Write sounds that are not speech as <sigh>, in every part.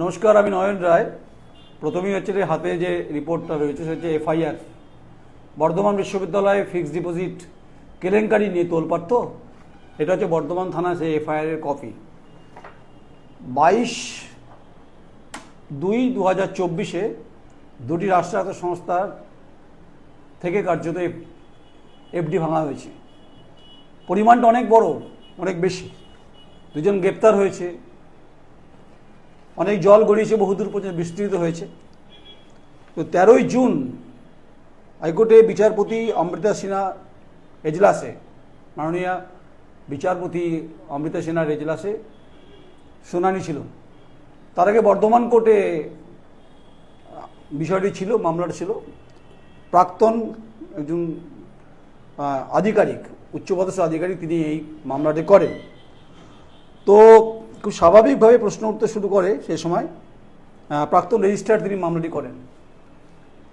নমস্কার, আমি নয়ন রায়। প্রথমেই হচ্ছে যে হাতে যে রিপোর্টটা রয়েছে, সেটা হচ্ছে এফআইআর। বর্ধমান বিশ্ববিদ্যালয়ে ফিক্সড ডিপোজিট কেলেঙ্কারি নিয়ে তোলপাড় এটা হচ্ছে বর্ধমান থানা সেই এফআইআর এর কপি। বাইশ দুই দু হাজার চব্বিশে দুটি রাষ্ট্রায়ত্ত সংস্থার থেকে কার্যত এফডি ভাঙা হয়েছে। পরিমাণটা অনেক বড়, অনেক বেশি। দুজন গ্রেপ্তার হয়েছে। অনেক জল গড়িয়েছে, বহুদূর পর্যন্ত বিস্তৃত হয়েছে। তো তেরোই জুন হাইকোর্টে বিচারপতি অমৃতা সিনহা এজলাসে, মাননীয় বিচারপতি অমৃতা সিনহার এজলাসে শুনানি ছিল। তার আগে বর্ধমান কোর্টে বিষয়টি ছিল, মামলাটা ছিল। প্রাক্তন একজন আধিকারিক, উচ্চপদস্থ আধিকারিক তিনি এই মামলাটি করেন। তো খুব স্বাভাবিকভাবে প্রশ্ন উঠতে শুরু করে সে সময় প্রাক্তন রেজিস্ট্রার তিনি মামলাটি করেন।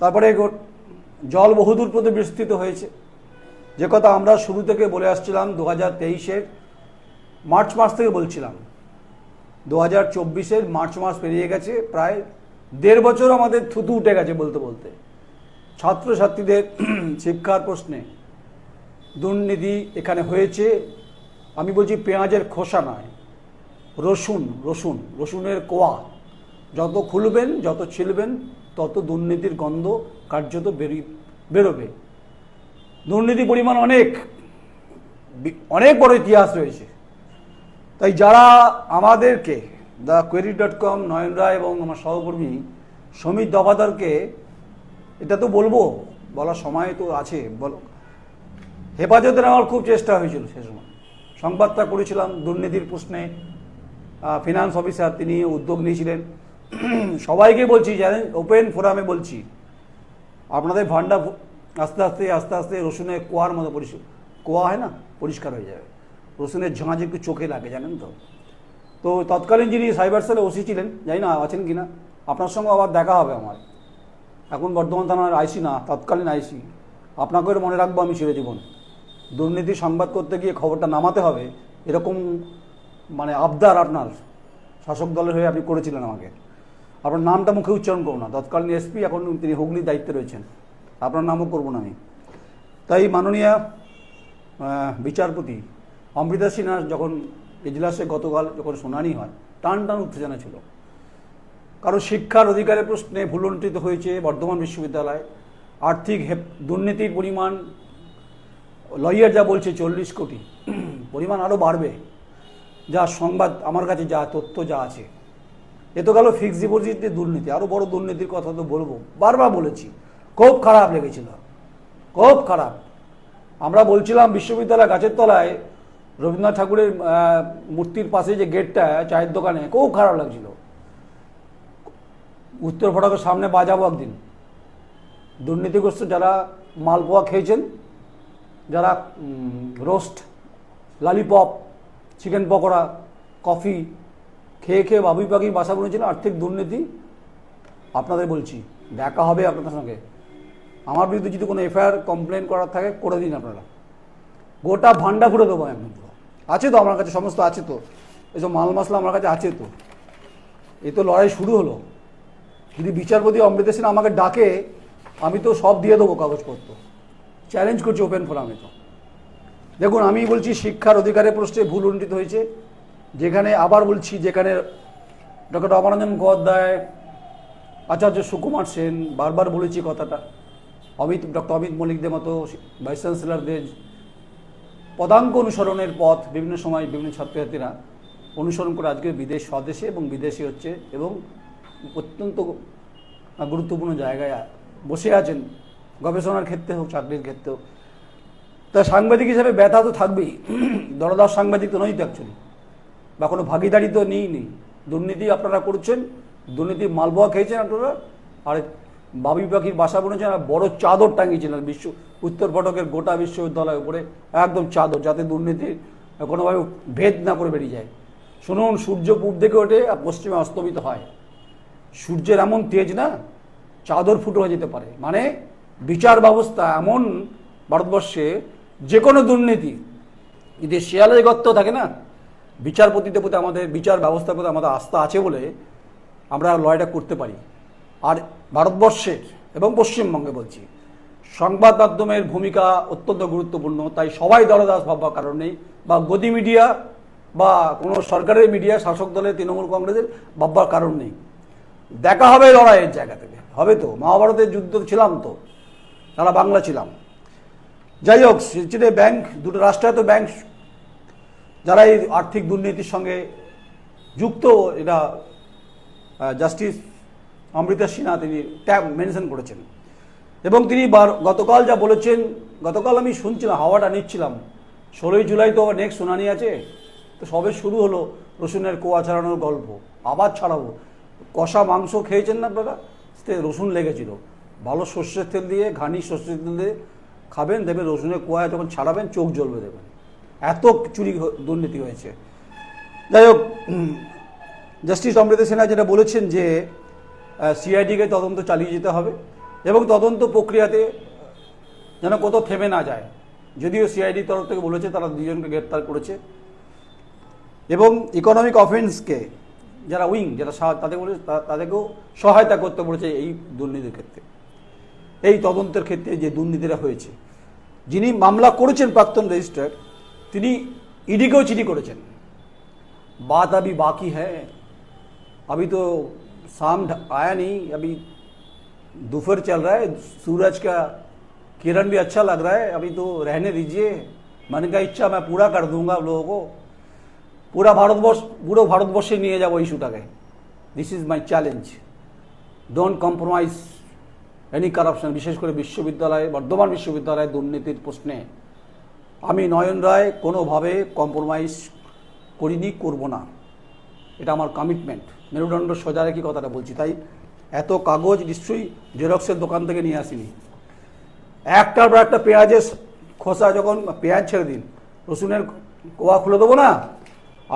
তারপরে জল বহুদূর পর্যন্ত বিস্তৃত হয়েছে। যে কথা আমরা শুরু থেকে বলে আসছিলাম দু হাজার তেইশের মার্চ মাস থেকে বলছিলাম। দু হাজার চব্বিশের মার্চ মাস পেরিয়ে গেছে, প্রায় দেড় বছর আমাদের থুতু উঠে গেছে বলতে বলতে। ছাত্রছাত্রীদের <clears throat> শিক্ষার প্রশ্নে, দুর্নীতি এখানে হয়েছে, আমি বলছি পেঁয়াজের খোসা নয়। রসুন রসুন, রসুনের কোয়া। যত খুলবেন, যত ছিলবেন, তত দুর্নীতির গন্ধ কার্যত বেরি বেরোবে। দুর্নীতি পরিমাণ অনেক অনেক বড় ইতিহাস রয়েছে। তাই যারা আমাদেরকে the query dot com Nayan Roy এবং আমার সহকর্মী সমীর দবাদারকে এটা তো বলব, বলার সময় তো আছে, বলো হেফাজতের আমার খুব চেষ্টা হয়েছিল সে সময়। সংবাদটা করেছিলাম দুর্নীতির প্রশ্নে ফিনান্স অফিসার তিনি উদ্যোগ নিয়েছিলেন। সবাইকে বলছি, জানেন ওপেন ফোরামে বলছি, আপনাদের ভান্ডা আস্তে আস্তে আস্তে আস্তে রসুনের কোয়ার মতো পরিষ্কার কোয়া হয় না, পরিষ্কার হয়ে যাবে। রসুনের ঝাঁঝ একটু চোখে লাগে, জানেন তো। তো তৎকালীন যিনি সাইবার সেলে ওসি ছিলেন, জানি না, আছেন কি না আপনার সঙ্গে আবার দেখা হবে আমার। এখন বর্ধমান থানার আইসি না, তৎকালীন আইসি। আপনাকেও মনে রাখব আমি চিরজীবন। দুর্নীতি সংবাদ করতে গিয়ে খবরটা নামাতে হবে, এরকম মানে আবদার আপনার, শাসক দলের হয়ে আপনি করেছিলেন আমাকে। আপনার নামটা মুখে উচ্চারণ করব না। তৎকালীন এসপি, এখন তিনি হুগলির দায়িত্বে রয়েছেন। আপনার নামও করব না আমি। তাই মাননীয় বিচারপতি অমৃতা সিনহা যখন এজলাসে গতকাল যখন শুনানি হয়, টান টান উত্তেজনা ছিল। কারণ শিক্ষার অধিকারের প্রশ্নে ভুলণ্ঠিত হয়েছে বর্ধমান বিশ্ববিদ্যালয়। আর্থিক দুর্নীতির পরিমাণ, লয়ার যা বলছে চল্লিশ কোটি, পরিমাণ আরও বাড়বে। যা সংবাদ, আমার কাছে যা তথ্য যা আছে। এ তো গেল ফিক্সড ডিপোজিটের দুর্নীতি। আরও বড় দুর্নীতির কথা তো বলব। বারবার বলেছি, খুব খারাপ লেগেছিল। খুব খারাপ। আমরা বলছিলাম বিশ্ববিদ্যালয় গাছের তলায় রবীন্দ্রনাথ ঠাকুরের মূর্তির পাশে যে গেটটা, চায়ের দোকানে, খুব খারাপ লাগছিল। উত্তর ফটকের সামনে বাজাবো একদিন। দুর্নীতিগ্রস্ত যারা মালপোয়া খেয়েছেন, যারা roast, lollipop chicken pakora, coffee, খেয়ে খেয়ে বাবুই পাখির বাসা বলেছিল আর্থিক দুর্নীতি আপনাদের বলছি। দেখা হবে আপনাদের সঙ্গে। আমার বিরুদ্ধে যদি কোনো এফআইআর কমপ্লেন করার থাকে, করে দিন আপনারা। গোটা ভান্ডা ঘুরে দেবো একদম পুরো। আছে তো আমার কাছে, সমস্ত আছে তো। এসব মাল মশলা আমার কাছে আছে তো। এই তো লড়াই শুরু হলো। যদি বিচারপতি অমৃতা সিনহা আমাকে ডাকে, আমি তো সব দিয়ে দেবো কাগজপত্র। চ্যালেঞ্জ করছি ওপেন ফোরামে তো। দেখুন, আমি বলছি শিক্ষার অধিকারের প্রশ্নে ভুল উন্নীত হয়েছে। যেখানে আবার বলছি, যেখানে ডক্টর রমানন্দন গদ্দায় আচার্য সুকুমার সেন, বারবার বলেছি কথাটা। অমিত, ডক্টর অমিত মল্লিকদের মতো ভাইস চ্যান্সেলারদের পদাঙ্ক অনুসরণের পথ বিভিন্ন সময় বিভিন্ন ছাত্রছাত্রীরা অনুসরণ করে আজকে বিদেশ, স্বদেশে এবং বিদেশে হচ্ছে এবং অত্যন্ত গুরুত্বপূর্ণ জায়গায় বসে আছেন। গবেষণার ক্ষেত্রে হোক, চাকরির ক্ষেত্রে হোক। তা সাংবাদিক হিসাবে ব্যথা তো থাকবেই। দরদার সাংবাদিক তো নয় তো অ্যাকচুয়ালি বা কোনো ভাগিদারি তো নেই নেই দুর্নীতি আপনারা করছেন, দুর্নীতি মালবোয়া খেয়েছেন আপনারা, আর বাবি পাখির বাসা বনেছেন, আর বড় চাদর টাঙিয়েছিলেন বিশ্ব উত্তর ফটকের গোটা বিশ্ববিদ্যালয়ের উপরে একদম চাদর, যাতে দুর্নীতি কোনোভাবে ভেদ না করে বেরিয়ে যায়। শুনুন, সূর্য পূব থেকে ওঠে আর পশ্চিমে অস্তমিত হয়। সূর্যের এমন তেজ না, চাদর ফুটো হয়ে যেতে পারে। মানে বিচার ব্যবস্থা এমন ভারতবর্ষে যে কোনো দুর্নীতি, যদি শেয়ালের গত্ত থাকে না, বিচারপতিদের প্রতি আমাদের বিচার ব্যবস্থার প্রতি আমাদের আস্থা আছে বলে আমরা লড়াইটা করতে পারি। আর ভারতবর্ষের এবং পশ্চিমবঙ্গে বলছি, সংবাদ মাধ্যমের ভূমিকা অত্যন্ত গুরুত্বপূর্ণ, তাই সবাই দলদাস ভাববার কারণ বা গদি মিডিয়া, বা কোনো সরকারের মিডিয়া, শাসক দলের, তৃণমূল কংগ্রেসের ভাববার কারণ নেই। দেখা হবে লড়াইয়ের জায়গা থেকে। হবে তো, মহাভারতের যুদ্ধ ছিলাম তো, সারা বাংলা ছিলাম। যাই হোক শিলচরে ব্যাংক, দুটো রাষ্ট্রায়ত্ত ব্যাংক যারা এই আর্থিক দুর্নীতির সঙ্গে যুক্ত, এটা জাস্টিস অমৃতা সিনহা তিনি ট্যাব মেনশন করেছেন। এবং তিনি গতকাল যা বলেছেন, গতকাল আমি শুনছিলাম, হাওয়াটা নিচ্ছিলাম। ষোলোই জুলাই তো নেক্সট শুনানি আছে, তো সবে শুরু হলো রসুনের কোয়া ছাড়ানোর গল্প। আবার ছাড়াবো। কষা মাংস খেয়েছেন না আপনারা? রসুন লেগেছিল। ভালো সর্ষের তেল দিয়ে, ঘানি সর্ষের তেল দিয়ে খাবেন দেখবেন রসুনের কোয়ায় যখন ছাড়াবেন, চোখ জ্বলবে দেবেন। এত চুরি দুর্নীতি হয়েছে। যাই হোক জাস্টিস অমৃতা সিনহা যেটা বলেছেন যে সিআইডিকে তদন্ত চালিয়ে যেতে হবে এবং তদন্ত প্রক্রিয়াতে যেন কোথাও থেমে না যায়। যদিও সিআইডি তরফ থেকে বলেছে, তারা দুজনকে গ্রেপ্তার করেছে। এবং ইকোনমিক অফেন্সকে যারা উইং, যারা তাদের বলে তাদেরকেও সহায়তা করতে বলেছে এই দুর্নীতির ক্ষেত্রে। এই তদন্তের ক্ষেত্রে যে দুর্নীতিটা হয়েছে যিনি মামলা করেছেন প্রাক্তন রেজিস্ট্রার তিনি ইডিকেও চিঠি করেছেন बात अभी बाकी है अभी तो शाम ढ- आया नहीं अभी दोपहर चल रहा है सूरज का किरण भी अच्छा लग रहा है अभी तो रहने दीजिए मन का इच्छा मैं पूरा कर दूंगा आप लोगों को पूरा भारतवर्ष পুরো ভারতবর্ষে নিয়ে যাবো ইস্যুটাকে this is my challenge don't compromise any corruption বিশেষ করে বিশ্ববিদ্যালয়ে, বর্ধমান বিশ্ববিদ্যালয়ে দুর্নীতির প্রশ্নে, আমি নয়ন রায় কোনোভাবে কম্প্রোমাইজ করিনি, করব না। এটা আমার কমিটমেন্ট মেরুদণ্ড সোজা রেখে কথাটা বলছি। তাই এত কাগজ নিশ্চয়ই জেরক্সের দোকান থেকে নিয়ে আসিনি। একটার পর একটা পেঁয়াজের খোসা যখন পেঁয়াজ ছেড়ে দিন, রসুনের কোয়া খুলে দেবো না?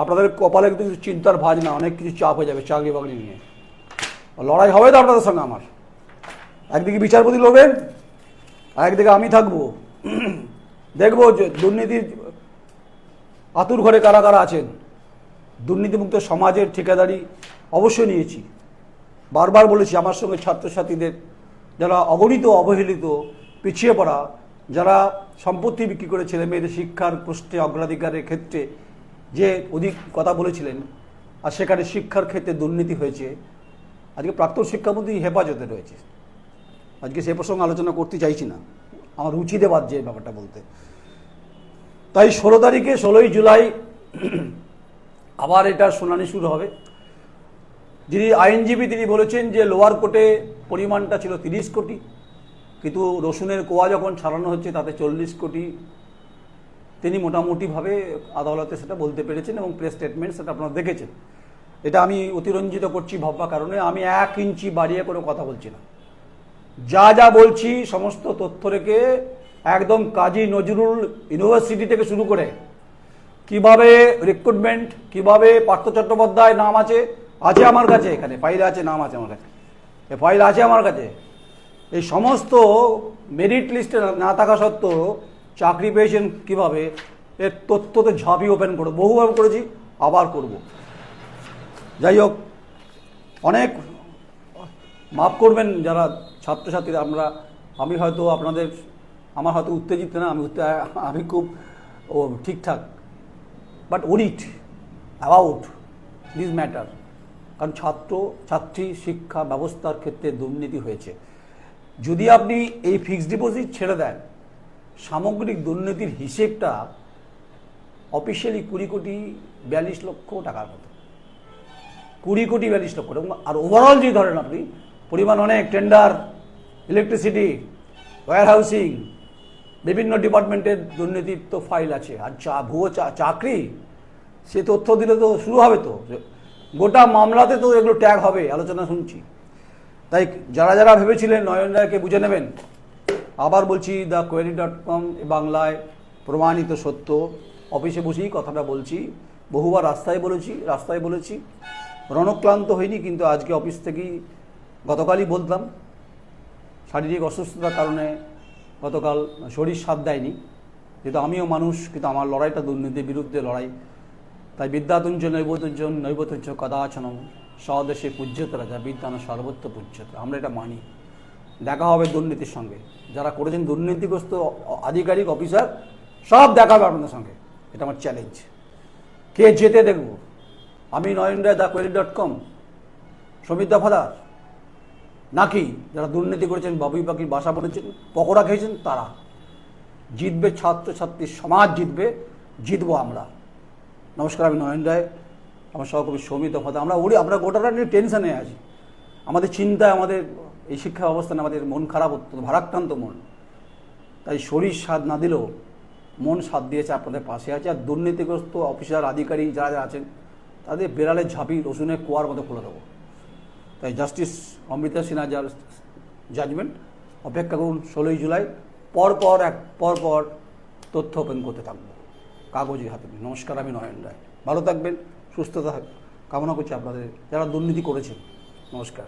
আপনাদের কপালে কিন্তু চিন্তার ভাজ না, অনেক কিছু চাপ হয়ে যাবে চাকরি বাকরি নিয়ে। লড়াই হবে তো আপনাদের সঙ্গে আমার। একদিকে বিচারপতি লড়বেন আর একদিকে আমি থাকব। দেখব যে দুর্নীতির আতুর ঘরে কারা কারা আছেন। দুর্নীতিমুক্ত সমাজের ঠিকাদারি অবশ্যই নিয়েছি। বারবার বলেছি আমার সঙ্গে ছাত্রছাত্রীদের যারা অগণিত অবহেলিত পিছিয়ে পড়া, যারা সম্পত্তি বিক্রি করে ছেলে মেয়েদের শিক্ষার প্রশ্নে অগ্রাধিকারের ক্ষেত্রে যে অধিক কথা বলেছিলেন, আর সেখানে শিক্ষার ক্ষেত্রে দুর্নীতি হয়েছে, আজকে প্রাক্তন শিক্ষামন্ত্রী হেফাজতে রয়েছে। আজকে সে প্রসঙ্গে আলোচনা করতে চাইছি না। আমার রুচি দেওয়ার যে ব্যাপারটা বলতে। তাই ষোলো তারিখে, ষোলোই জুলাই <clears throat> আবার এটা শুনানি শুরু হবে। যিনি আইনজীবী, তিনি বলেছেন যে লোয়ার কোর্টে পরিমাণটা ছিল তিরিশ কোটি, কিন্তু রসুনের কোয়া যখন ছাড়ানো হচ্ছে, তাতে চল্লিশ কোটি, তিনি মোটামুটিভাবে আদালতে সেটা বলতে পেরেছেন এবং প্রেস স্টেটমেন্ট সেটা আপনারা দেখেছেন। এটা আমি অতিরঞ্জিত করছি ভাববার কারণে, আমি এক ইঞ্চি বাড়িয়ে কোনো কথা বলছি না। যা যা বলছি, সমস্ত তথ্য রেখে একদম কাজী নজরুল ইউনিভার্সিটি থেকে শুরু করে কীভাবে রিক্রুটমেন্ট কীভাবে পার্থ চট্টোপাধ্যায় নাম আছে আছে আমার কাছে এখানে ফাইল আছে, নাম আছে আমার কাছে। এ ফাইল আছে আমার কাছে। এই সমস্ত মেরিট লিস্টে না থাকা সত্ত্বেও চাকরি পেয়েছেন কীভাবে, এর তথ্য তো ঝাঁপি ওপেন করব বহুবার করেছি, আবার করব। যাই হোক, অনেক মাফ করবেন যারা ছাত্রছাত্রীরা আমরা, আমি হয়তো আপনাদের, আমার হয়তো উত্তেজিত না, আমি আমি খুব, ও, ঠিকঠাক। But worried about this matter কারণ ছাত্র, ছাত্রী শিক্ষা ব্যবস্থার ক্ষেত্রে দুর্নীতি হয়েছে। যদি আপনি এই ফিক্সড ডিপোজিট ছেড়ে দেন, সামগ্রিক দুর্নীতির হিসেবটা অফিসিয়ালি কুড়ি কোটি বিয়াল্লিশ লক্ষ টাকার মতো। কুড়ি কোটি বিয়াল্লিশ লক্ষ। আর ওভারঅল যদি ধরেন আপনি, পরিমাণ অনেক টেন্ডার ইলেকট্রিসিটি ওয়্যার হাউসিং বিভিন্ন ডিপার্টমেন্টের দুর্নীতির তো ফাইল আছে। আর চা, ভুয়ো চাকরি, সে তথ্য দিলে তো শুরু হবে তো। গোটা মামলাতে তো এগুলো ট্যাগ হবে, আলোচনা শুনছি। তাই যারা যারা ভেবেছিলেন নয়ন রায়কে বুঝে নেবেন, আবার বলছি দ্য কোয়েরি ডট কম বাংলায় প্রমাণিত সত্য। অফিসে বসেই কথাটা বলছি। বহুবার রাস্তায় বলেছি রাস্তায় বলেছি। রণক্লান্ত হয়নি কিন্তু আজকে অফিস থেকেই গতকালই বলতাম শারীরিক অসুস্থতার কারণে গতকাল শরীর সাথ দেয়নি। যেহেতু আমিও মানুষ, কিন্তু আমার লড়াইটা দুর্নীতির বিরুদ্ধে লড়াই। তাই বিদ্যাতুঞ্জ নৈবতুঞ্জ নৈবতুঞ্জ কদাচনম স্বদেশে পূজ্যতরা যা বিদ্যান সর্বত্র পূজ্যত। আমরা এটা মানি। দেখা হবে দুর্নীতির সঙ্গে। যারা করেছেন দুর্নীতিগ্রস্ত আধিকারিক, অফিসার, সব দেখা হবে আপনাদের সঙ্গে। এটা আমার চ্যালেঞ্জ কে যেতে দেখব? আমি Nayan Roy the query dot com. Samit Dafadar নাকি যারা দুর্নীতি করেছেন, বাবুই পাখির বাসা বলেছেন পকোড়া খেয়েছেন, তারা? জিতবে ছাত্রছাত্রী, সমাজ জিতবে, জিতবো আমরা। নমস্কার, আমি নয়ন রায়। আমার সহকর্মী সৌমিত দফাদার আমরা ওরি আমরা গোটাটা নিয়ে টেনশনে আছি। আমাদের চিন্তায়, আমাদের এই শিক্ষা ব্যবস্থা আমাদের মন খারাপ হতো, ভারাক্রান্ত মন। তাই শরীর স্বাদ না দিলেও মন স্বাদ দিয়েছে আপনাদের পাশে আছে। আর দুর্নীতিগ্রস্ত অফিসার, আধিকারিক যারা যারা আছেন, তাদের বেড়ালের ঝাঁপি রসুনের কুয়ার মতো খুলে দেবো। তাই জাস্টিস অমৃতা সিনহা যার জাজমেন্ট অপেক্ষা করুন ষোলোই জুলাই পরপর এক পরপর তথ্য ওপেন করতে থাকব। কাগজে হাতে। নমস্কার, আমি নয়ন রায়। ভালো থাকবেন সুস্থতা কামনা করছি আপনাদের। যারা দুর্নীতি করেছেন, নমস্কার।